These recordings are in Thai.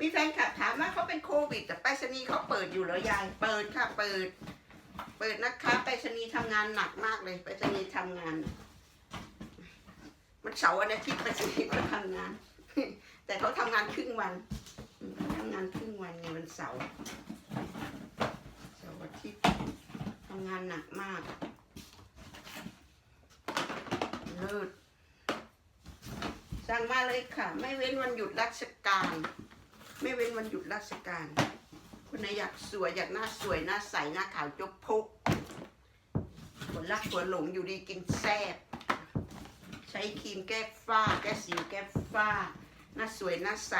มีแฟนคลับถามว่าเขาเป็นโควิด แต่ไปรษณีย์เขาเปิดอยู่เหรอยายเปิดค่ะเปิด เปิดนะคะไปรษณีย์ทำงานหนักมากเลยไปรษณีย์ทำงาน มันเสาร์วันอาทิตย์ไปรษณีย์เขาทำงาน แต่เขาทำงานครึ่งวันทำงานครึ่งวันในวันเสาร์เสาร์อาทิตย์ทำงานหนักมากเลิศสั่งมาเลยค่ะ ไม่เว้นวันหยุดราชการ ไม่เว้นวันหยุดราชการ คนไหนอยากสวยอยากหน้าสวยหน้าใสหน้าขาวจกพกคนรักคนหลงอยู่ดีกินแซ่บใช้ครีมแก้ฝ้า แก้สิวแก้ฝ้า หน้าสวยหน้าใส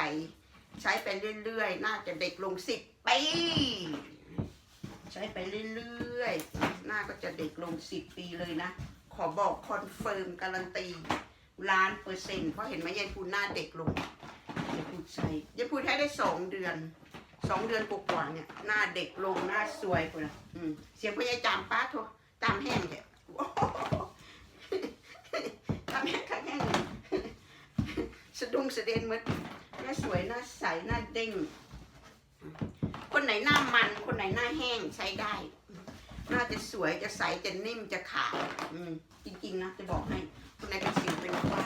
ใช้ไปเรื่อยๆน่าจะเด็กลงสิบปีใช้ไปเรื่อยๆ หน้าก็จะเด็กลงสิบปีเลยนะ ขอบอกคอนเฟิร์มการันตีล้านเปอร์เซ็นต์เพราะเห็นไหมยายพูหน้าเด็กลง ยายพูใช้ยายพูใช้ได้สองเดือนสองเดือนกว่าๆเนี่ย หน้าเด็กลงหน้าสวยคุณนะอืมเสียงพ่อยายจามป้าโทรจามแห้งแค่จามแห้งข้างแห้งสะดุ้งสะเด็นเหมือนหน้าสวยหน้าใสหน้าเด้งคนไหนหน้ามันคนไหนหน้าแห้งใช้ได้หน้าจะสวยจะใสจะนิ่มจะขาวอืมจริงๆนะจะบอกให้คนไหนเป็นสิวเป็นฝ้า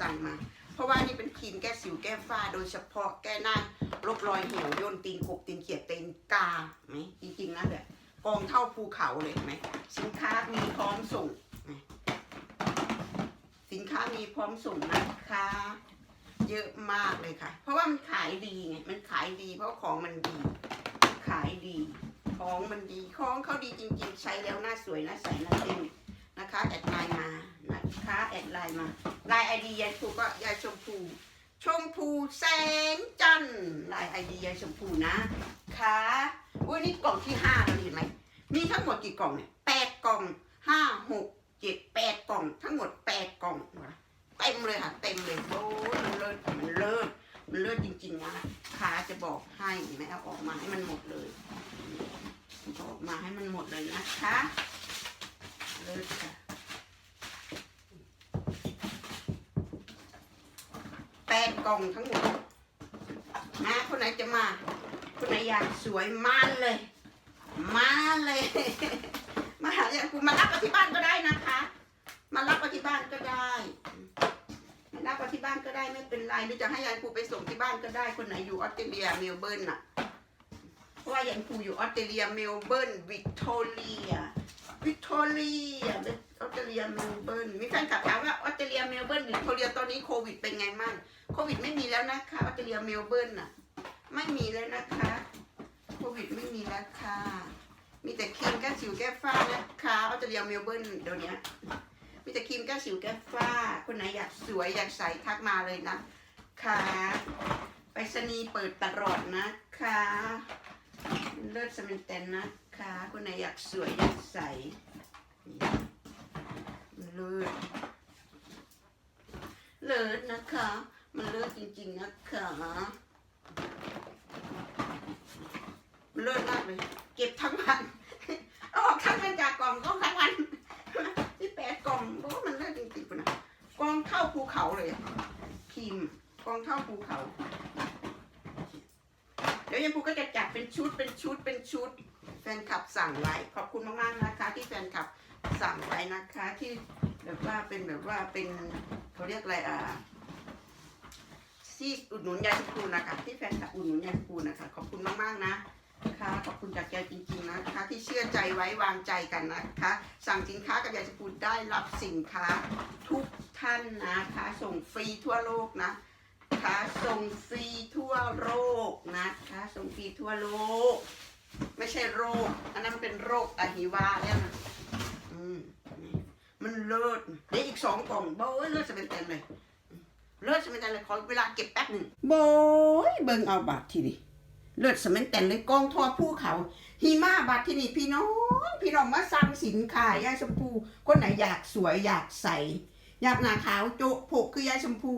สั่งมา เพราะว่านี่เป ครีมแก้สิวแก้ฝ้าโดยเฉพาะแก้หน้าลบรอยเหี่ยวย่นตีนกบตีนเขียดตีนกาไหมจริงๆนะแบบกองเท่าภูเขาเลยไหมสินค้ามีพร้อมส่ง สินค้ามีพร้อมส่งนะคะเยอะมากเลยค่ะ เพราะว่ามันขายดีไงมันขายดี เพราะของมันดี ขายดี ของมันดีของเขาดีจริงๆ ใช้แล้วหน้าสวยหน้าใสหน้าเด้งนะคะแอดไลน์มานะคะแอดไลน์มาไลน์ไอดียายชูก็ยายชมพู ชมพูแสงจันทร์ลน์ไอเดียชมพูนะค่ะอุ้ยนี่กล่องที่ห้าแล้วเห็นไหมมีทั้งหมดกี่กล่องเนี่ยแปดกล่องห้าหกเจ็ดแปดกล่อง ทั้งหมดแปดกล่องเต็มเลยค่ะเต็มเลยโอ้ยมันเลิศมันเลิศมันเลิศจริงๆนะขาจะบอกให้ไหมเอาออกมาให้มันหมดเลยเอาออกมาให้มันหมดเลยนะคะเลิศค่ะ แป ดกล่องทั้งหมดนะคนไหนจะมาคนไหนอยากสวยมาเลย มาเลย มาหาอย่างกูมารับมาที่บ้านก็ได้นะคะ มารับมาที่บ้านก็ได้มารับมาที่บ้านก็ได้ไม่เป็นไรหรือจะให้ยายครูไปส่งที่บ้านก็ได้คนไหนอยู่ออสเตรเลียเมลเบิร์นน่ะเพราะว่ายายครูอยู่ออสเตรเลียเมลเบิร์นวิกตอเรียวิกตอเรียออสเตรเลียเมลเบิร์นมีแฟนคลับถามว่าออสเตรเลียเมลเบิร์นวิกตอเรียตอนนี้โควิดเป็นไงมั่ง วิดไม่มีแล้วนะคะออสเตรเลียเมลเบิร์นน่ะไม่มีแล้วนะคะโควิดไม่มีแล้วค่ะ มีแต่ครีมแก้สิวแก้ฝ้านะคะออสเตรเลียเมลเบิร์นเดี๋ยวนี้มีแต่ครีมแก้สิวแก้ฝ้า คนไหนอยากสวยอยากใสทักมาเลยนะค่ะไปรษณีย์เปิดตลอดนะคะเลิศสมินเตนนะคะ คนไหนอยากสวยอยากใสเลิศเลิศนะคะ มันเลิศจริงๆนะคะมันเลิศมากเลย เก็บทั้งวันเอาออกทั้งวันจากกล่องก็ทั้งวันที่แปดกล่องโอ้มันเลิศจริงๆนะกองเท่าภูเขาเลยพิมกองเท่าภูเขา เดี๋ยวยังภูก็จะจัดเป็นชุดเป็นชุดเป็นชุด แฟนคลับสั่งไว้ขอบคุณมากๆนะคะ ที่แฟนคลับสั่งไว้นะคะที่แบบว่าเป็นแบบว่าเป็นเขาเรียกอะไรอ่า ที่อุดหนุนยายชมพูนะคะที่แฟนคลับอุดหนุนยายชมพูนะคะขอบคุณมากๆนะค่ะขอบคุณจากใจจริงๆนะคะ ที่เชื่อใจไว้วางใจกันนะคะ สั่งสินค้ากับยายชมพูได้รับสินค้าทุกท่านนะคะ ส่งฟรีทั่วโลกนะคะส่งฟรีทั่วโลกนะคะ ส่งฟรีทั่วโลก ไม่ใช่โรค อันนั้นมันเป็นโรคอหิวาแล้วนะอืมนี่มันเลิศเดี๋ยวอีกสองกล่องโบ้ยเลิศจะเป็นเต็มเลย เลิศสมัยแต่เลยขอเวลาเก็บแป๊บหนึ่งโบยเบิ่งเอาบาทที่นี่เลิศสมัยแต่เลยกองทอภูเขาหิมะบาทที่นี่พี่น้อง พี่น้องมาสั่งสินค้ายายชมพูคนไหนอยากสวยอยากใสอยากหน้าขาวโจะโผกคือยายชมพู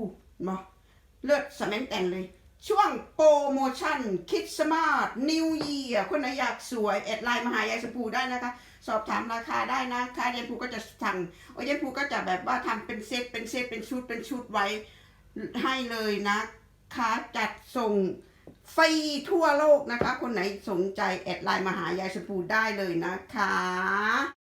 เนาะเลิศสมัยแต่เลยช่วงโปรโมชั่นคิดสมาร์ทนิวเยียคนไหนอยากสวย แอดไลน์มาหายายชมพูได้นะคะ สอบถามราคาได้นะคะยายชมพูก็จะสั่งโอ้ยายชมพูก็จะแบบว่าทำเป็นเซตเป็นเซตเป็นชุดเป็นชุดไว้ ให้เลยนะคะจัดส่งฟรีทั่วโลกนะคะ คนไหนสนใจแอดไลน์มาหายายชมพูได้เลยนะคะ